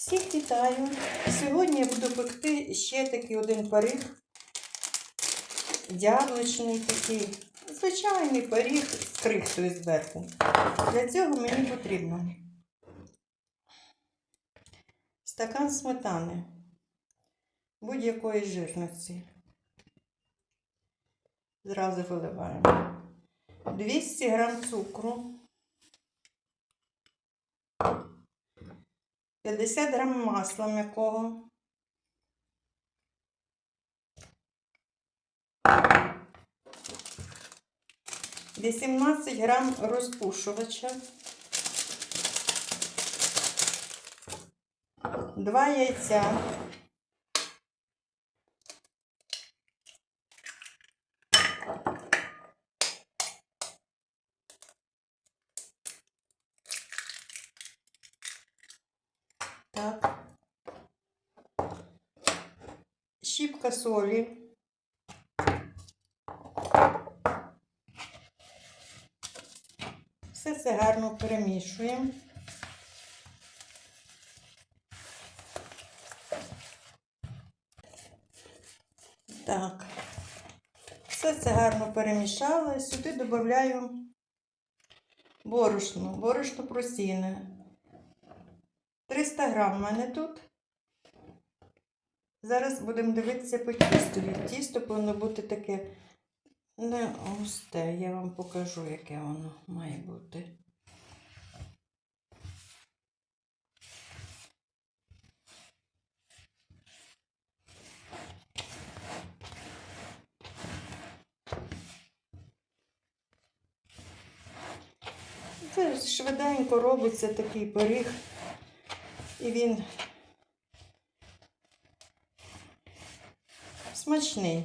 Всіх вітаю! Сьогодні я буду пекти ще такий один пиріг. Яблучний такий. Звичайний пиріг з крихтою зверху. Для цього мені потрібно стакан сметани будь-якої жирності. Зразу виливаємо. 200 грам цукру. 50 грам масла м'якого. Вісімнадцять грам розпушувача. Два яйця. Так. Щіпка солі. Все це гарно перемішуємо. Так. Все це гарно перемішала. Сюди додаю борошно, борошно просійне. 300 грам в мене тут. Зараз будемо дивитися по тістові. Тісто повинно бути таке не густе. Я вам покажу, яке воно має бути. Це швиденько робиться такий пиріг. І він смачний.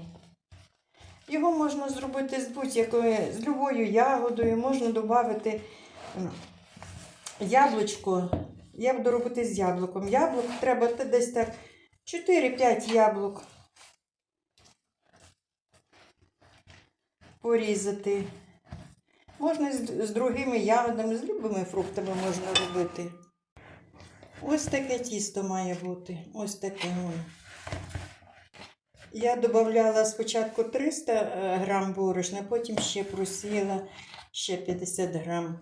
Його можна зробити з будь-якою, з любою ягодою, можна додати яблучко. Я буду робити з яблуком. Яблук треба десь так 4-5 яблук порізати. Можна з, другими ягодами, з любими фруктами можна робити. Ось таке тісто має бути. Ось таке воно. Я додавала спочатку 300 е, грам борошна, потім ще просіяла ще 50 грам.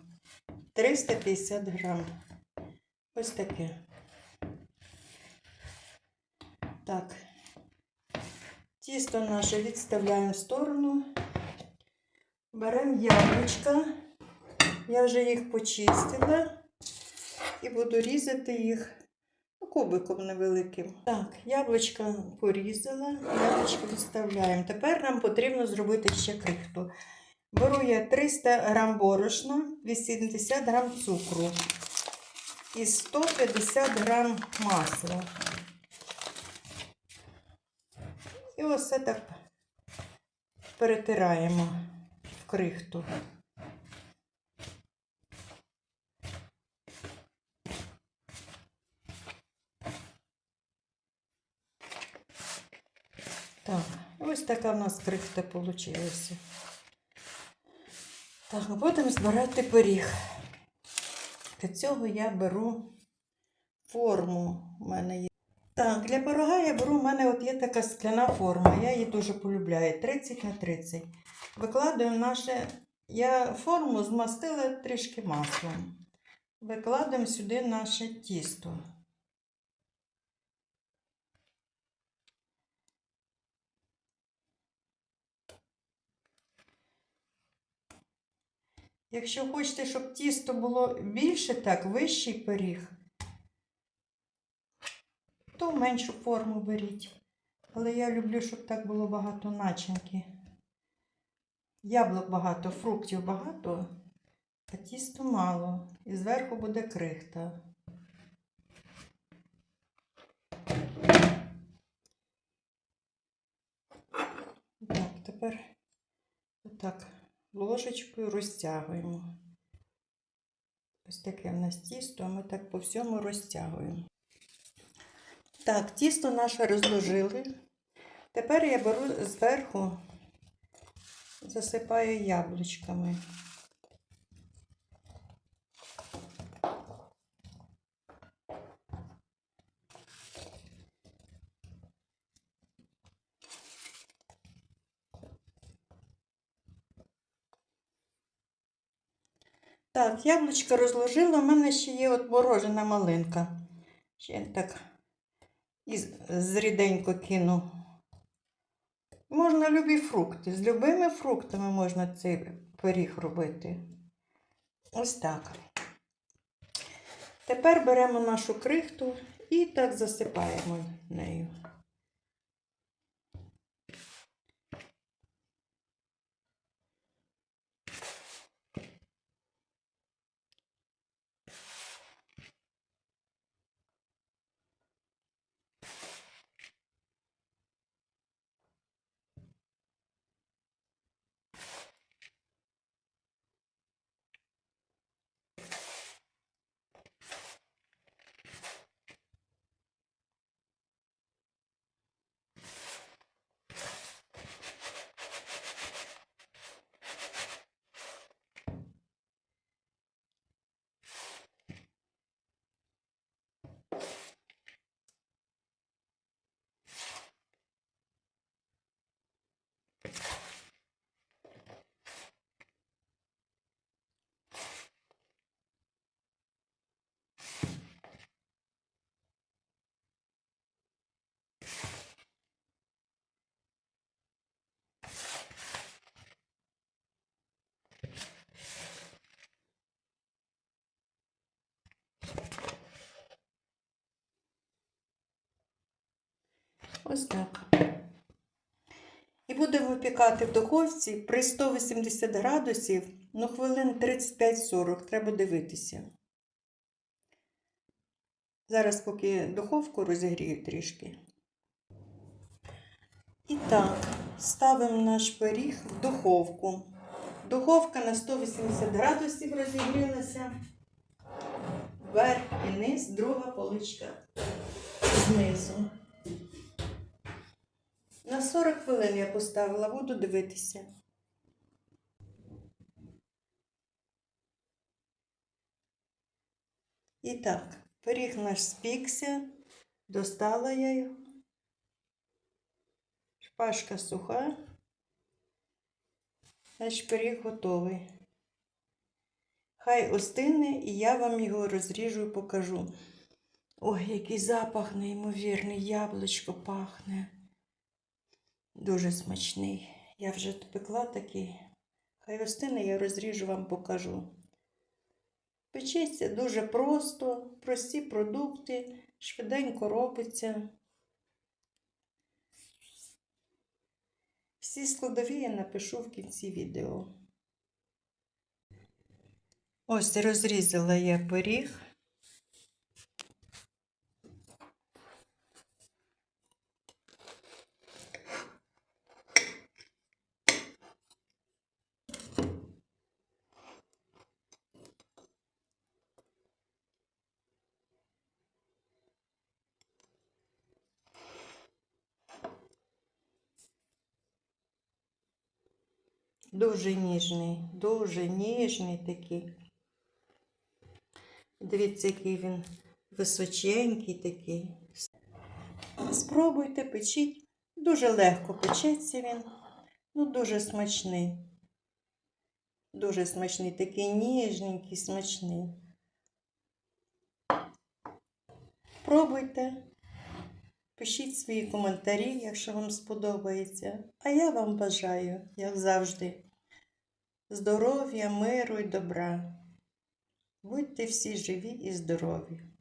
350 грам. Ось таке. Так. Тісто наше відставляємо в сторону. Беремо яблучка. Я вже їх почистила і буду різати їх кубиком невеликим. Так, яблучка порізала, яблучко відставляємо. Тепер нам потрібно зробити ще крихту. Беру я 300 грам борошна, 80 грам цукру і 150 грам масла. І ось це так перетираємо в крихту. Так, ось така в нас крихта вийшла. Так, будемо збирати пиріг. Для цього я беру форму. У мене є. Так, для пирога я беру, у мене от є така скляна форма. Я її дуже полюбляю. 30 на 30. Викладаю наше. Я форму змастила трішки маслом. Викладаємо сюди наше тісто. Якщо хочете, щоб тісто було більше, так, вищий пиріг, то меншу форму беріть. Але я люблю, щоб так було багато начинки. Яблук багато, фруктів багато, а тісто мало. І зверху буде крихта. Так, тепер отак ложечкою розтягуємо. Ось таке в нас тісто, ми так по всьому розтягуємо. Так, тісто наше розложили. Тепер я беру зверху, засипаю яблучками. Так, яблучко розложила, у мене ще є от морожена малинка. Ще так зріденько кину. Можна любі фрукти. З любими фруктами можна цей пиріг робити. Ось так. Тепер беремо нашу крихту і так засипаємо нею. Ось так. І будемо випікати в духовці при 180 градусів, ну, хвилин 35-40, треба дивитися. Зараз поки духовку розігрію трішки. І так, ставимо наш пиріг в духовку. Духовка на 180 градусів розігрілася. Верх і низ, друга поличка знизу. На 40 хвилин я поставила, буду дивитися. І так, пиріг наш спікся, достала я його. Шпажка суха. Наш пиріг готовий. Хай остине, і я вам його розріжу і покажу. Ой, який запах неймовірний, яблучко пахне. Дуже смачний. Я вже пекла такий. Хай остине, я розріжу вам покажу. Печеться дуже просто, прості продукти, швиденько робиться. Всі складові я напишу в кінці відео. Ось розрізала я пиріг. Дуже ніжний, дуже ніжний такий. Дивіться, який він височенький такий. Спробуйте, печіть. Дуже легко печеться він. Ну, дуже смачний. Дуже смачний, такий ніжненький, смачний. Пробуйте. Пишіть свої коментарі, якщо вам сподобається. А я вам бажаю, як завжди, здоров'я, миру і добра. Будьте всі живі і здорові!